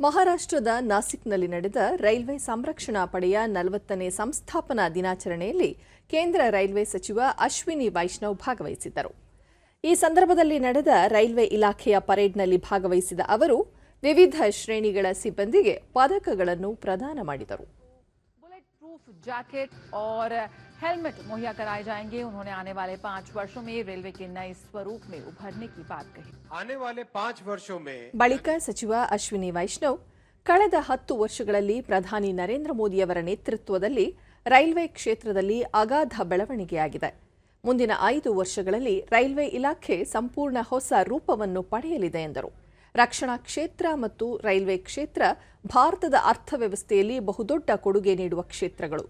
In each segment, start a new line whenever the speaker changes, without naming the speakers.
ಮಹಾರಾಷ್ಟ್ರದ ನಾಸಿಕ್ನಲ್ಲಿ ನಡೆದ ರೈಲ್ವೆ ಸಂರಕ್ಷಣಾ ಪಡೆಯ ನಲವತ್ತನೇ ಸಂಸ್ಥಾಪನಾ ದಿನಾಚರಣೆಯಲ್ಲಿ ಕೇಂದ್ರ ರೈಲ್ವೆ ಸಚಿವ ಅಶ್ವಿನಿ ವೈಷ್ಣವ್ ಭಾಗವಹಿಸಿದ್ದರು. ಈ ಸಂದರ್ಭದಲ್ಲಿ ನಡೆದ ರೈಲ್ವೆ ಇಲಾಖೆಯ ಪರೇಡ್ನಲ್ಲಿ ಭಾಗವಹಿಸಿದ ಅವರು, ವಿವಿಧ ಶ್ರೇಣಿಗಳ ಸಿಬ್ಬಂದಿಗೆ ಪದಕಗಳನ್ನು ಪ್ರದಾನ ಮಾಡಿದರು.
प्रूफ जैकेट और हेलमेट मुहैया कराए जाएंगे उन्होंने आने वाले पांच वर्षों में रेलवे के नए स्वरूप में उभरने की बात कही
आने वाले पाँच वर्षों में
ಬಳಿಕ ಸಚಿವ ಅಶ್ವಿನಿ ವೈಷ್ಣವ್ ಕಳೆದ ಹತ್ತು ವರ್ಷಗಳಲ್ಲಿ ಪ್ರಧಾನಿ ನರೇಂದ್ರ ಮೋದಿಯವರ ನೇತೃತ್ವದಲ್ಲಿ ರೈಲ್ವೆ ಕ್ಷೇತ್ರದಲ್ಲಿ ಅಗಾಧ ಬೆಳವಣಿಗೆಯಾಗಿದೆ ಮುಂದಿನ ಐದು ವರ್ಷಗಳಲ್ಲಿ ರೈಲ್ವೆ ಇಲಾಖೆ ಸಂಪೂರ್ಣ ಹೊಸ ರೂಪವನ್ನು ಪಡೆಯಲಿದೆ ಎಂದರು ರಕ್ಷಣಾ ಕ್ಷೇತ್ರ ಮತ್ತು ರೈಲ್ವೆ ಕ್ಷೇತ್ರ ಭಾರತದ ಅರ್ಥವ್ಯವಸ್ಥೆಯಲ್ಲಿ ಬಹುದೊಡ್ಡ ಕೊಡುಗೆ ನೀಡುವ ಕ್ಷೇತ್ರಗಳು.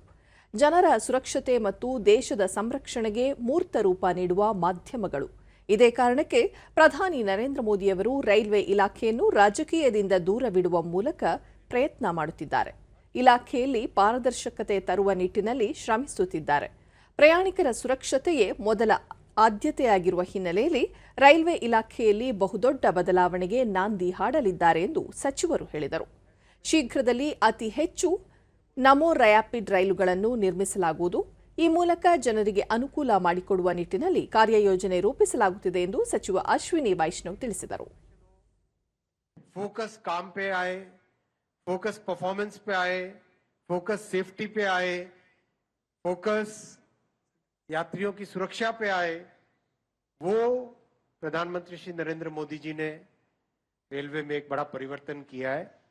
ಜನರ ಸುರಕ್ಷತೆ ಮತ್ತು ದೇಶದ ಸಂರಕ್ಷಣೆಗೆ ಮೂರ್ತ ರೂಪ ನೀಡುವ ಮಾಧ್ಯಮಗಳು. ಇದೇ ಕಾರಣಕ್ಕೆ ಪ್ರಧಾನಿ ನರೇಂದ್ರ ಮೋದಿಯವರು ರೈಲ್ವೆ ಇಲಾಖೆಯನ್ನು ರಾಜಕೀಯದಿಂದ ದೂರವಿಡುವ ಮೂಲಕ ಪ್ರಯತ್ನ ಮಾಡುತ್ತಿದ್ದಾರೆ. ಇಲಾಖೆಯಲ್ಲಿ ಪಾರದರ್ಶಕತೆ ತರುವ ನಿಟ್ಟಿನಲ್ಲಿ ಶ್ರಮಿಸುತ್ತಿದ್ದಾರೆ. ಪ್ರಯಾಣಿಕರ ಸುರಕ್ಷತೆಯೇ ಮೊದಲ ಆದ್ಯತೆಯಾಗಿರುವ ಹಿನ್ನೆಲೆಯಲ್ಲಿ ರೈಲ್ವೆ ಇಲಾಖೆಯಲ್ಲಿ ಬಹುದೊಡ್ಡ ಬದಲಾವಣೆಗೆ ನಾಂದಿ ಹಾಡಲಿದ್ದಾರೆ ಎಂದು ಸಚಿವರು ಹೇಳಿದರು. ಶೀಘ್ರದಲ್ಲಿ ಅತಿ ಹೆಚ್ಚು ನಮೋ ರಯಾಪಿಡ್ ರೈಲುಗಳನ್ನು ನಿರ್ಮಿಸಲಾಗುವುದು. ಈ ಮೂಲಕ ಜನರಿಗೆ ಅನುಕೂಲ ಮಾಡಿಕೊಡುವ ನಿಟ್ಟಿನಲ್ಲಿ ಕಾರ್ಯಯೋಜನೆ ರೂಪಿಸಲಾಗುತ್ತಿದೆ ಎಂದು ಸಚಿವ ಅಶ್ವಿನಿ ವೈಷ್ಣವ್ ತಿಳಿಸಿದರು.
ಫೋಕಸ್ ಕಾಂಪೆ ಆಯ್ ಆಯೆ ಫೋಕಸ್ ಪರ್ಫಾರ್ಮೆನ್ಸ್ ಪೇ ಆಯ್ ಫೋಕಸ್ ಸೇಫ್ಟಿ ಪೇ ಆಯೆ ಫೋಕಸ್ यात्रियों की सुरक्षा पे आए, वो प्रधानमंत्री श्री नरेंद्र मोदी जी ने रेलवे में एक बड़ा परिवर्तन किया है।